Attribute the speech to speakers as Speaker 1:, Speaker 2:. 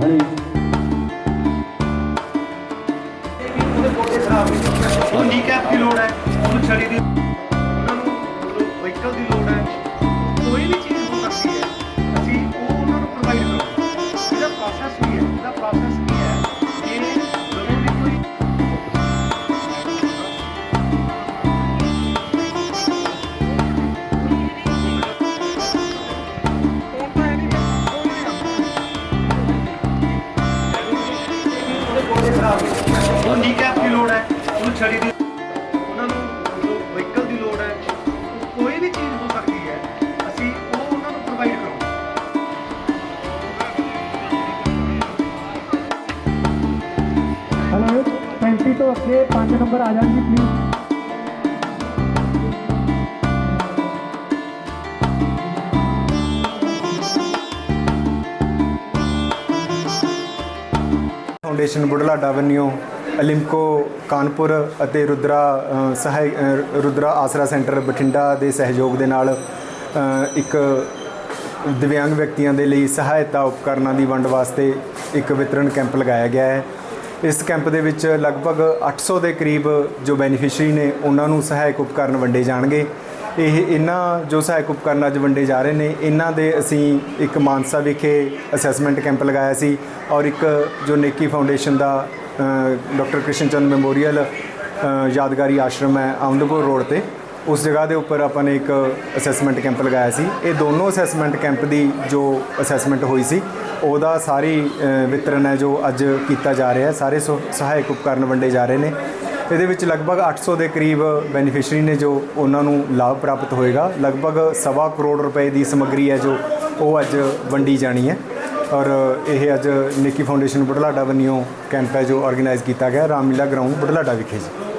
Speaker 1: ਹਰੀ
Speaker 2: ਉਹ ਨੀ ਕੈਪ ਦੀ ਲੋੜ ਹੈ। ਉਹਨੂੰ ਛੜੀ ਨੇ ਨੀ ਕੈਪ ਦੀ ਲੋੜ ਹੈ। ਉਹਨੂੰ ਛੜੀ ਦੀ ਉਹਨਾਂ ਨੂੰ ਵਹੀਕਲ ਦੀ ਲੋੜ ਹੈ ਕੋਈ ਵੀ ਚੀਜ਼ ਹੋ ਸਕਦੀ ਹੈ, ਅਸੀਂ ਉਹ ਉਹਨਾਂ ਨੂੰ ਪ੍ਰੋਵਾਈਡ ਕਰੋ
Speaker 3: ਹਲੋ 35 ਤੋਂ ਅੱਗੇ 5 ਨੰਬਰ ਆ ਜਾਣ ਜੀ ਪਲੀਜ਼
Speaker 4: ਫਾਊਂਡੇਸ਼ਨ ਬੁਢਲਾਡਾ ਵੰਨਿਓ ਅਲਿੰਕੋ ਕਾਨਪੁਰ ਅਤੇ ਰੁਦਰਾ ਸਹਾਇ ਅ, ਰੁਦਰਾ ਆਸਰਾ ਸੈਂਟਰ ਬਠਿੰਡਾ ਦੇ ਸਹਿਯੋਗ ਦੇ ਨਾਲ ਇੱਕ ਦਿਵਿਆਂਗ ਵਿਅਕਤੀਆਂ ਦੇ ਲਈ ਸਹਾਇਤਾ ਉਪਕਰਨਾਂ ਦੀ ਵੰਡ ਵਾਸਤੇ ਇੱਕ ਵਿਤਰਣ ਕੈਂਪ ਲਗਾਇਆ ਗਿਆ ਹੈ। ਇਸ ਕੈਂਪ ਦੇ ਵਿੱਚ ਲਗਭਗ 800 ਦੇ ਕਰੀਬ ਜੋ ਬੈਨੀਫੀਸ਼ਰੀ ਨੇ ਉਹਨਾਂ ਨੂੰ ਸਹਾਇਕ ਉਪਕਰਨ ਵੰਡੇ ਜਾਣਗੇ। ਇਹ ਇਹਨਾਂ ਜੋ ਸਹਾਇਕ ਉਪਕਰਨ ਅੱਜ ਵੰਡੇ ਜਾ ਰਹੇ ਨੇ, ਇਹਨਾਂ ਦੇ ਅਸੀਂ ਇੱਕ ਮਾਨਸਾ ਵਿਖੇ ਅਸੈਸਮੈਂਟ ਕੈਂਪ ਲਗਾਇਆ ਸੀ ਔਰ ਇੱਕ ਜੋ ਨੇਕੀ ਫਾਊਂਡੇਸ਼ਨ ਦਾ ਡਾਕਟਰ ਕ੍ਰਿਸ਼ਨ ਚੰਦ ਮੈਮੋਰੀਅਲ ਯਾਦਗਾਰੀ ਆਸ਼ਰਮ ਹੈ ਆਮਦਪੁਰ ਰੋਡ ਤੇ, ਉਸ ਜਗ੍ਹਾ ਦੇ ਉੱਪਰ ਆਪਾਂ ਨੇ ਇੱਕ ਅਸੈਸਮੈਂਟ ਕੈਂਪ ਲਗਾਇਆ ਸੀ। ਇਹ ਦੋਨੋਂ ਅਸੈਸਮੈਂਟ ਕੈਂਪ ਦੀ ਜੋ ਅਸੈਸਮੈਂਟ ਹੋਈ ਸੀ, ਉਹਦਾ ਸਾਰੀ ਵਿਤਰਨ ਹੈ ਜੋ ਅੱਜ ਕੀਤਾ ਜਾ ਰਿਹਾ ਹੈ, ਸਾਰੇ ਸੋ- ਸਹਾਇਕ ਉਪਕਰਨ ਵੰਡੇ ਜਾ ਰਹੇ ਨੇ। ਇਹਦੇ ਵਿੱਚ ਲਗਭਗ 800 ਦੇ ਕਰੀਬ ਬੈਨੀਫੀਸ਼ਰੀ ਨੇ ਜੋ ਉਹਨਾਂ ਨੂੰ ਲਾਭ ਪ੍ਰਾਪਤ ਹੋਏਗਾ। ਲਗਭਗ ਸਵਾ ਕਰੋੜ ਰੁਪਏ ਦੀ ਸਮੱਗਰੀ ਹੈ ਜੋ ਉਹ ਅੱਜ ਵੰਡੀ ਜਾਣੀ ਹੈ। ਔਰ ਇਹ ਅੱਜ ਨਿੱਕੀ ਫਾਊਂਡੇਸ਼ਨ ਬੁਢਲਾਡਾ ਵੱਲੋਂ ਕੈਂਪ ਹੈ ਜੋ ਆਰਗੇਨਾਈਜ਼ ਕੀਤਾ ਗਿਆ। ਰਾਮਲੀਲਾ ਗਰਾਊਂਡ ਬੁਢਲਾਡਾ ਵਿਖੇ ਜੀ।